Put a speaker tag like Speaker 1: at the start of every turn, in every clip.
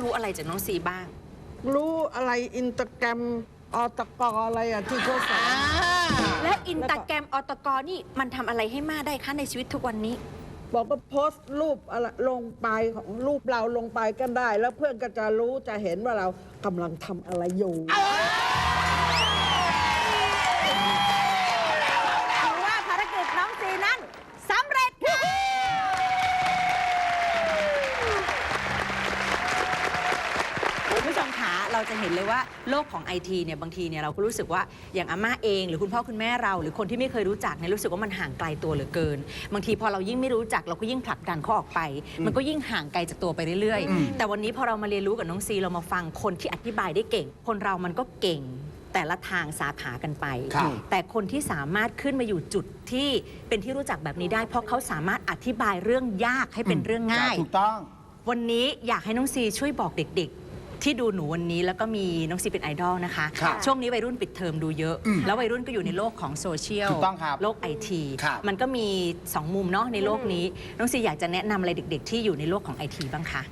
Speaker 1: รู้อะไรจากน้องซีบ้าง
Speaker 2: รู้อะไรอินสตาแกรมออตกอะไรอะที่เขาสอน
Speaker 1: และอินตาแกรมอตกนี่มันทำอะไรให้มาได้คะในชีวิตทุกวันนี้
Speaker 2: บอกว่าโพสต์รูปอะไรลงไปของรูปเราลงไปก็ได้ แล้วเพื่อนก็จะรู้จะเห็นว่าเรากำลังทำอะไรอยู่
Speaker 3: เราจะเห็นเลยว่าโลกของไอทีเนี่ยบางทีเนี่ยเราก็รู้สึกว่าอย่างอาม่าเอง หรือคุณพ่อคุณแม่เรา หรือคนที่ไม่เคยรู้จักเนี่ยรู้สึกว่ามันห่างไกลตัวเหลือเกิน บางทีพอเรายิ่งไม่รู้จักเราก็ยิ่งผลักดันเขาออกไป มันก็ยิ่งห่างไกลจากตัวไปเรื่อยๆ แต่วันนี้พอเรามาเรียนรู้กับน้องซีเรามาฟังคนที่อธิบายได้เก่ง คนเรามันก็เก่งแต่ละทางสาขากันไป
Speaker 4: ครับ
Speaker 1: แต่คนที่สามารถขึ้นมาอยู่จุดที่เป็นที่รู้จักแบบนี้ได้ เพราะเขาสามารถอธิบายเรื่องยากให้เป็นเรื่องง่าย
Speaker 4: ถูกต้อง
Speaker 1: วันนี้อยากให้น้องซีช่วยบอกเด็กๆ ที่ดูหนูวันนี้แล้วก็มีน้องซีเป็นไอดอลนะคะ
Speaker 4: ครับ
Speaker 1: ช่วงนี้วัยรุ่นปิดเทอมดูเยอะแล้ววัยรุ่นก็อยู่ในโลกของโซเชียล
Speaker 4: ถูกต้องครับ
Speaker 1: โลกไอที
Speaker 4: ครับ
Speaker 1: มันก็มี 2 มุมเนาะในโลกนี้ น้องซีอยากจะแนะนำอะไรเด็ก ๆ ที่อยู่ในโลกของไอทีบ้างคะ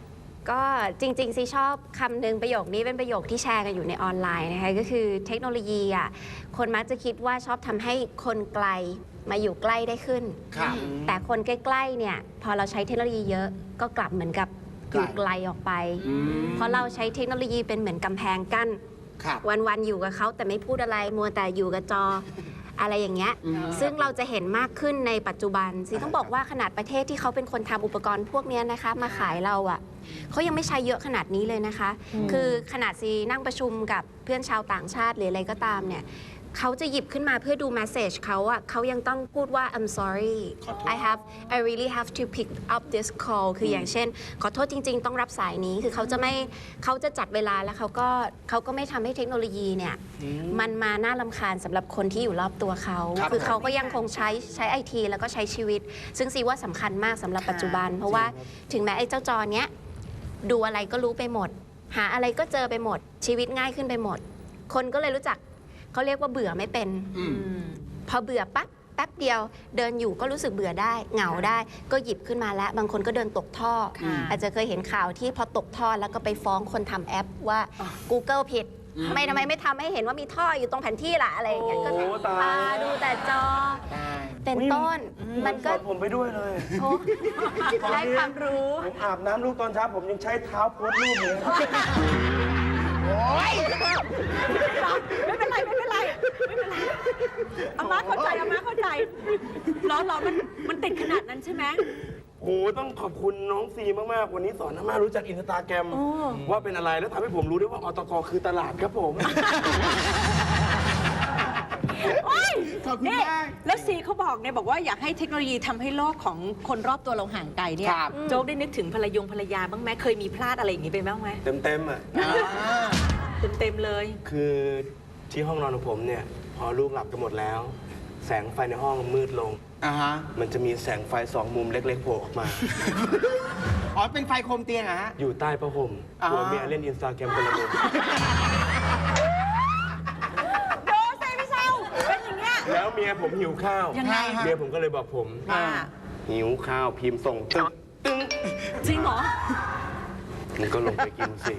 Speaker 5: ก็จริง ๆ ซีชอบคำหนึ่งประโยคนี้เป็นประโยคที่แชร์กันอยู่ในออนไลน์นะคะก็คือเทคโนโลยีอะคนมักจะคิดว่าชอบทำให้คนไกลมาอยู่ใกล้ได้ขึ้น
Speaker 4: ครับ
Speaker 5: แต่คนใกล้ ๆ เนี่ย พอเราใช้เทคโนโลยีเยอะก็กลับเหมือนกับ อยู่
Speaker 4: ไกล
Speaker 5: ไกลออกไปเพราะเราใช้เทคโนโลยีเป็นเหมือนกำแพงกั้น
Speaker 4: ครับ
Speaker 5: วันๆอยู่กับเขาแต่ไม่พูดอะไรมัวแต่อยู่กับจอ อะไรอย่างเงี้ยซึ่งเราจะเห็นมากขึ้นในปัจจุบันซีต้องบอกว่าขนาดประเทศที่เขาเป็นคนทำอุปกรณ์พวกเนี้ยนะคะ มาขายเราอะ่ะเขายังไม่ใช้เยอะขนาดนี้เลยนะคะ คือขนาดซีนั่งประชุมกับเพื่อนชาวต่างชาติหรืออะไรก็ตามเนี่ย เขาจะหยิบขึ้นมาเพื่อดู message เขาอะเขายังต้องพูดว่า I'm sorry I have I really have to pick up this call คืออย่างเช่น ขอโทษจริง ๆ ต้องรับสายนี้คือเขาจะไม่เขาจะจัดเวลาแล้วเขาก็เขาก็ไม่ทำให้เทคโนโลยีเนี่ยมันมาน่าลำคาญสำหรับคนที่อยู่รอบตัวเขา
Speaker 4: ครับ
Speaker 5: คือเขาก็ยังคงใช้ใช้ไอทีแล้วก็ใช้ชีวิต ซึ่งซีว่าสำคัญมากสำหรับปัจจุบัน เพราะว่าถึงแม้ไอ้เจ้าจอเนี้ยดูอะไรก็รู้ไปหมด หาอะไรก็เจอไปหมด ชีวิตง่ายขึ้นไปหมด คนก็เลยรู้จัก เขาเรียกว่าเบื่อไม่เป็นพอเบื่อปั๊บแป๊บเดียว เดินอยู่ก็รู้สึกเบื่อได้ เหงาได้ ก็หยิบขึ้นมาแล้ว บางคนก็เดินตกท่อ
Speaker 1: ค่ะ
Speaker 5: อาจจะเคยเห็นข่าวที่พอตกท่อแล้วก็ไปฟ้องคนทำแอปว่า Google ผิดทำไมทำไมไม่ทำให้เห็นว่ามีท่ออยู่ตรงแผนที่ล่ะอะไรอย่างเงี้ยก็
Speaker 6: โอ้ตาย
Speaker 5: ตาดูแต่จอเป็นต้นมันก็
Speaker 6: สอผมไปด้วยเลย
Speaker 5: โอ้ได้ความรู้
Speaker 6: ผมอาบน้ำลูกตอนเช้าผมยังใช้เท้าโพสต์รูปเลย
Speaker 3: ไม่เป็นไรไม่เป็นไรไม่เป็นไร อามาเข้าใจอามาเข้าใจเหรอเหรอมันมันติดขนาดนั้นใช่ไหม
Speaker 6: โอ้โหต้องขอบคุณน้องซีมาก ๆ วันนี้สอนน้ามารู้จักอินสตาแกรมว่าเป็นอะไรแล้วทำให้ผมรู้ด้วยว่าอตกคือตลาดครับผม
Speaker 4: ขอบคุณ
Speaker 3: นี่
Speaker 4: มาก
Speaker 3: แล้วซีเขาบอกเนี่ยบอกว่าอยากให้เทคโนโลยีทำให้โลกของคนรอบตัวเราห่างไกลเนี่ย
Speaker 4: ครับ
Speaker 3: โจ๊กได้นึกถึงภรรยงภรรยาบ้างไหมเคยมีพลาดอะไรอย่างงี้ไปบ้างไหม
Speaker 6: เต็ม ๆ อะ
Speaker 3: เต็มๆเลย
Speaker 6: คือ ที่ห้องนอนของผมเนี่ย พอลูกหลับกันหมดแล้ว แสงไฟในห้องมืดลง
Speaker 4: อ่าฮะ
Speaker 6: มันจะมีแสงไฟสองมุมเล็กๆโผล่ออกมา
Speaker 4: อ๋อ เป็นไฟโคมเตียงเหรอะฮะ
Speaker 6: อยู่ใต้ผ้าห่ม
Speaker 4: อ่า
Speaker 6: หัวเมียเล่นอินสตาแกรมคนละมุม
Speaker 3: ดูสิพี่เชาเป็นอย่างเงี้ย
Speaker 6: แล้วเมียผมหิวข้าว
Speaker 3: ยังไง
Speaker 6: เมียผมก็เลยบอกผม
Speaker 3: ว่า
Speaker 6: หิวข้าวพิมพ์ส่งตึ๊กตึ้ง
Speaker 3: จริงเหรอ
Speaker 6: มันก็ลงไปกินสิ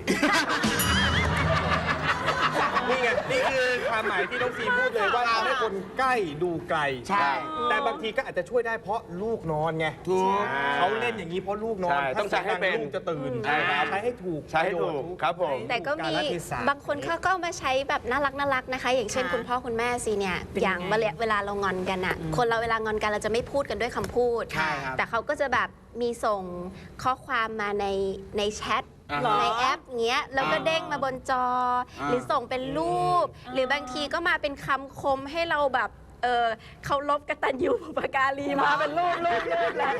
Speaker 7: นี่ไงนี่คือความหมายที่น้องซีพูดเลยว่าทำให้คนใกล้ดูไกล
Speaker 4: ใช่
Speaker 7: แต่บางทีก็อาจจะช่วยได้เพราะลูกนอนไง
Speaker 4: ถูก
Speaker 7: เขาเล่นอย่างนี้เพราะลูกนอน
Speaker 6: ใช่ต้องใช้ให้เป็น
Speaker 7: ลูกจะตื่น
Speaker 6: ใช่ครับ
Speaker 7: ใช้ให้ถูก
Speaker 6: ใช้ให้ถูกครับผม
Speaker 5: แต่ก็มีา
Speaker 7: ลเทศะ
Speaker 5: บางคนเขาก็มาใช้แบบน่ารักน่ารักนะคะ อย่างเช่น
Speaker 3: ค่ะ
Speaker 5: คุณพ่อคุณแม่ซีเนี่ย
Speaker 3: เป็น
Speaker 5: อ
Speaker 3: ยั
Speaker 5: ย่างง
Speaker 3: ไง
Speaker 5: เวลาเวลาเรางอนกันอะคนเราเวลางอนกันเราจะไม่พูดกันด้วยคำพูด
Speaker 4: ใช่ครับ
Speaker 5: แต่เขาก็จะแบบมีส่งข้อความมาในในแชท
Speaker 4: อ่า
Speaker 5: ในแอปเงี้ยแล้วก็
Speaker 4: อ่า
Speaker 5: เด้งมาบนจออาหรือส่งเป็นรูป หรือบางทีก็มาเป็นคำคมให้เราแบบเออเคารพกตัญญูบุปการีมาเป็นรูปรูปรูปแล้ว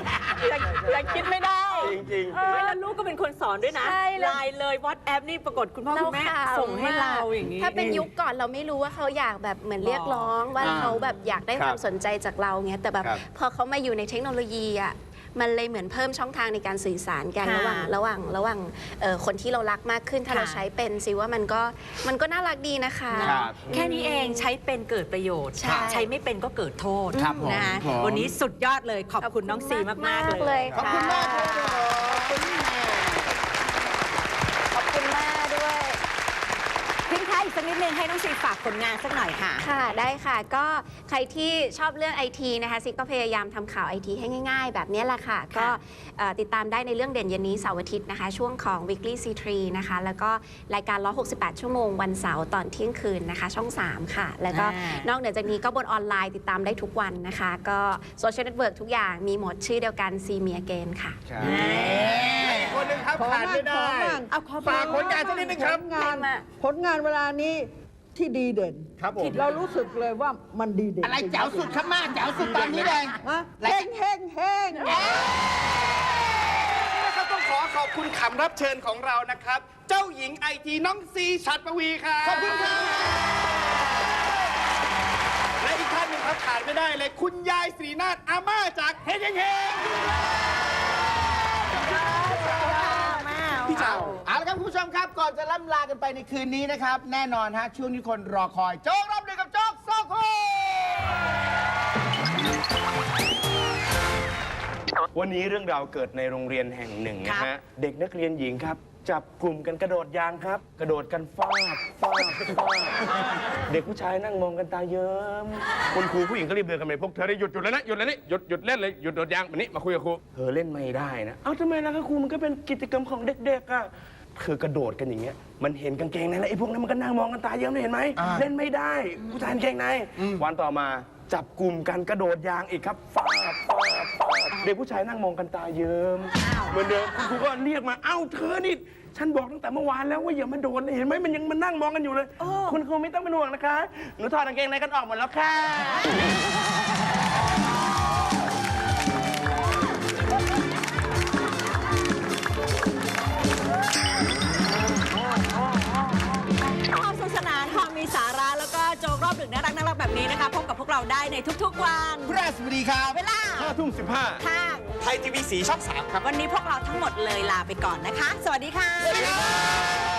Speaker 5: ยังยังคิดไม่ได้
Speaker 6: จริง
Speaker 3: เฮ้ยแล้วลูกก็เป็นคนสอนด้วยนะ
Speaker 5: ใช่เลย
Speaker 3: ไลน์เลยวัดแอปนี่ปรากฏคุณพ่อคุณแม่
Speaker 5: ขำ
Speaker 3: ส่งให้เรา
Speaker 5: อะ
Speaker 3: อย่างนี้
Speaker 5: ถ้าเป็นยุคก่อนเราไม่รู้ว่าเขาอยากแบบเหมือนเรียกร้องว่า
Speaker 4: อ่า
Speaker 5: เขาแบบอยากได้
Speaker 6: ครับ
Speaker 5: ความสนใจจากเราเงี้ยแต่แบบ
Speaker 6: ครับ
Speaker 5: พอเขามาอยู่ในเทคโนโลยีอะ มันเลยเหมือนเพิ่มช่องทางในการสื่อสารกัน
Speaker 3: ค่ะ
Speaker 5: ระหว่างระหว่างระหว่างเอ่อคนที่เรารักมากขึ้นถ้า
Speaker 3: ค่ะ
Speaker 5: เราใช้เป็นซิว่ามันก็มันก็น่ารักดีนะคะ
Speaker 6: ครับ
Speaker 1: แค่นี้เองใช้เป็นเกิดประโยชน์
Speaker 5: ใช่
Speaker 1: ใช้ไม่เป็นก็เกิดโทษ
Speaker 4: ครับผม
Speaker 1: นะคะ
Speaker 4: ผม
Speaker 1: วันนี้สุดยอดเลยขอบคุณน้องซีมากๆเลย
Speaker 5: เลย
Speaker 4: ขอบคุณมากครับ
Speaker 5: ขอบคุณค่ะ
Speaker 4: ข
Speaker 1: สักนิดนึงให้น้องซีฝากผลงานสักหน่อยค่ะ
Speaker 5: ค่ะได้ค่ะก็ใครที่ชอบเรื่องไอทีนะคะซิกก็พยายามทำข่าวไอทีให้ง่าย ๆ แบบนี้แหละค่ะ ก็เอ่อติดตามได้ในเรื่องเด่นเย็นนี้เสาร์อาทิตย์นะคะ ช่วงของ weekly C3 นะคะ แล้วก็รายการล้อ68 ชั่วโมงวันเสาร์ตอนเที่ยงคืนนะคะ ช่อง 3 ค่ะ แล้วก็
Speaker 1: อ่าน
Speaker 5: อกเหนือจากนี้ก็บนออนไลน์ติดตามได้ทุกวันนะคะ ก็โซเชียลเน็ตเวิร์กทุกอย่างมีหมดชื่อเดียวกัน See Me Again ค่ะ
Speaker 7: อีก คนหนึ่งครับ
Speaker 2: ขอ
Speaker 7: ขาด
Speaker 2: บ้าง
Speaker 7: ไม่ได้
Speaker 2: ขอบ้าง
Speaker 1: เอาขอ
Speaker 7: ฝากผลงานสักนิดนึงครับ
Speaker 2: ผลงานผลงานเวลานี้ที่ดีเด่น
Speaker 7: ครับผม
Speaker 2: เรารู้สึกเลยว่ามันดีเด่น
Speaker 4: อะไรแจ๋วสุดครับมาแจ๋วสุดตอนนี้เลย
Speaker 2: ฮะเฮ้งเฮ้งเฮ้ง
Speaker 7: นะครับต้องขอขอบคุณคำรับเชิญของเรานะครับ เจ้าหญิงไอทีน้องซีชัดปวีครับขอบคุณครับและอีกท่านหนึ่งครับขาดไม่ได้เลย คุณยายศรีนาถอาม่าจากเฮงเฮงเฮง พี่เจ้า
Speaker 4: เอาละครับคุณผู้ชมครับ ก่อนจะล่ำลากันไปในคืนนี้นะครับ แน่นอนฮะช่วงนี้คนรอคอย โจ๊กรับเลยกับโจ๊กโซโค
Speaker 6: วันนี้เรื่องราวเกิดในโรงเรียนแห่งหนึ่งนะฮะ เด็กนักเรียนหญิงครับ จับกลุ่มกันกระโดดยางครับ กระโดดกันฟาดฟาดฟาดเด็กผู้ชายนั่งมองกันตาเยิ้ม
Speaker 7: คุณครูผู้หญิงก็รีบเดินกันไปพวกเธอได้หยุดหยุดเลยนะหยุดเลยนี่หยุดหยุดเล่นเลยหยุดโดดยางแบบนี้มาคุยกับครู
Speaker 6: เธอเล่นไม่ได้นะเอ้าทำไมล่ะคะครูมันก็เป็นกิจกรรมของเด็กๆอะเธอกระโดดกันอย่างเงี้ย มันเห็นกางเกงในแล้วไอ้พวกนั้นมันก็นั่งมองกันตาเยิ้มเลยเห็นไหม
Speaker 4: อ่า
Speaker 6: เล่นไม่ได้ผู้ชายกางเกงในวันต่อมา จับกลุ่มกันกระโดดยางอีกครับฟาดฟาดฟาดเด็กผู้ชายนั่งมองกันตาเยิ้มเหมือนเดิมคุณครูก็เรียกมาเอ้าเธอนี่ฉันบอกตั้งแต่เมื่อวานแล้วว่าอย่ามาโดดเห็นไหมมันยังมันนั่งมองกันอยู่เลย คุณครูไม่ต้องเป็นห่วงนะคะ หนูถอดกางเกงในกันออกหมดแล้วค่ะ
Speaker 1: 5สวัสดีครั
Speaker 4: บ
Speaker 1: เวลา
Speaker 7: 5ทุ่ม15
Speaker 1: ท่ะ
Speaker 7: ไทยทีวีสีช่อง3ครับ
Speaker 1: วันนี้พวกเราทั้งหมดเลยลาไปก่อนนะคะ สวัสดีค่ะ สวัสดีครั